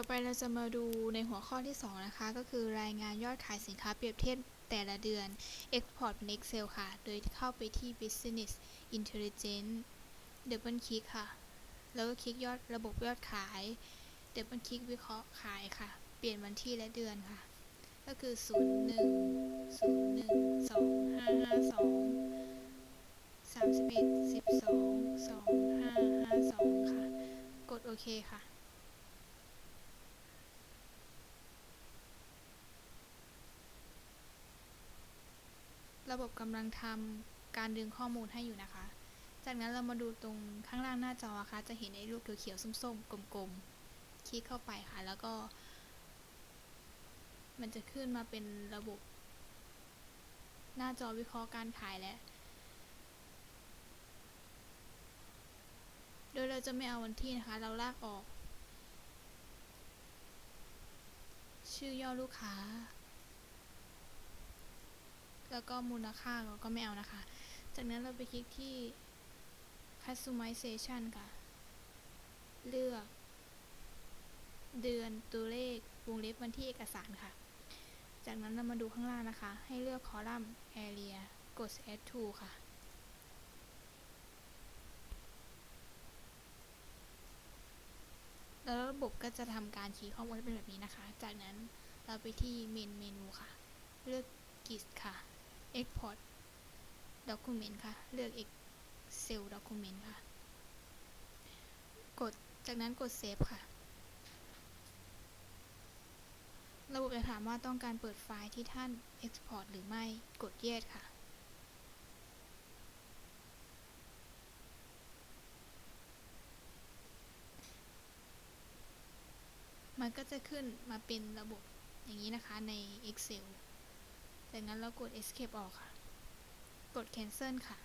ต่อไปเราจะมาดูในหัวข้อที่ 2 นะคะ ก็คือรายงานยอดขายสินค้าเปรียบเทียบแต่ละเดือน Export เป็น Excel ค่ะ โดยเข้าไปที่ Business Intelligence Double Click ค่ะ แล้วก็คลิกยอดระบบยอดขาย Double Click วิเคราะห์ขายค่ะ เปลี่ยนวันที่และเดือนค่ะ ก็คือ 0 1 0 1 2 5 5 2 31 12 2 5 5 2 ค่ะ กดโอเคค่ะ ระบบกำลังทำการดึงข้อมูลให้อยู่นะคะ จากนั้นเรามาดูตรงข้างล่างหน้าจอค่ะ จะเห็นไอ้ลูกเขียวๆส้มๆ กลมๆ คลิกเข้าไปค่ะ แล้วก็ มันจะขึ้นมาเป็นระบบ หน้าจอวิเคราะห์การขายแล้วโดยเราจะไม่เอาวันที่นะคะ เราลากออก ชื่อย่อลูกค้า แล้วก็มูลค่าเราก็ไม่เอานะคะ จากนั้นเราไปคลิกที่ customization ค่ะ เลือก เดือนตัวเลขวงเล็บวันที่เอกสารค่ะ จากนั้นเรามาดูข้างล่างนะคะ ให้เลือกคอลัมน์ area กด add to ค่ะแล้วระบบก็จะทำการคีย์ข้อมูลเป็นแบบนี้นะคะ จากนั้นเราไปที่เมนเมนูค่ะ เลือก gist ค่ะ export document ค่ะ เลือก excel document ค่ะ กด จากนั้นกด save ค่ะ ระบบจะถามว่าต้องการเปิดไฟล์ที่ท่าน export หรือไม่ กด yes ค่ะมันก็จะขึ้นมาเป็นระบบอย่างนี้นะคะใน Excel จากนั้นเรากด escape ออกค่ะ กด cancel ค่ะ